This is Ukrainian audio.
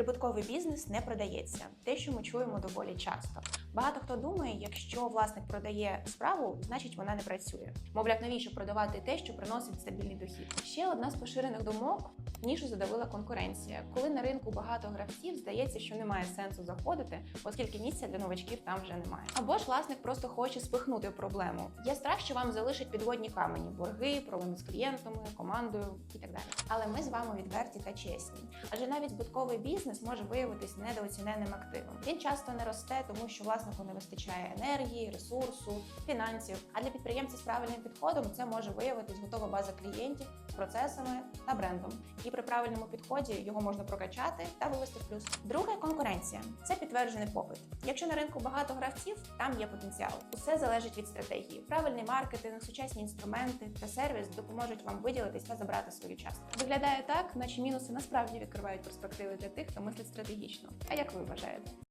Прибутковий бізнес не продається. Те, що ми чуємо доволі часто. Багато хто думає, якщо власник продає справу, значить вона не працює. Мовляв, навіщо продавати те, що приносить стабільний дохід? Ще одна з поширених думок нішу задавила конкуренція. Коли на ринку багато гравців, здається, що немає сенсу заходити, оскільки місця для новачків там вже немає. Або ж власник просто хоче спихнути проблему. Є страх, що вам залишать підводні камені, борги, проблеми з клієнтами, командою і так далі. Але ми з вами відверті та чесні. Адже навіть збитковий бізнес може виявитись недооціненим активом. Він часто не росте, тому що власнику не вистачає енергії, ресурсу, фінансів. А для підприємців з правильним підходом це може виявитись готова база клієнтів, процесами та брендом. І при правильному підході його можна прокачати та вивести в плюс. Друге конкуренція це підтверджений попит. Якщо на ринку багато гравців, там є потенціал. Усе залежить від стратегії. Правильний маркетинг, сучасні інструменти та сервіс допоможуть вам виділитись та забрати свою частку. Виглядає так, наче мінуси насправді відкривають перспективи для тих, хто мислить стратегічно. А як ви вважаєте?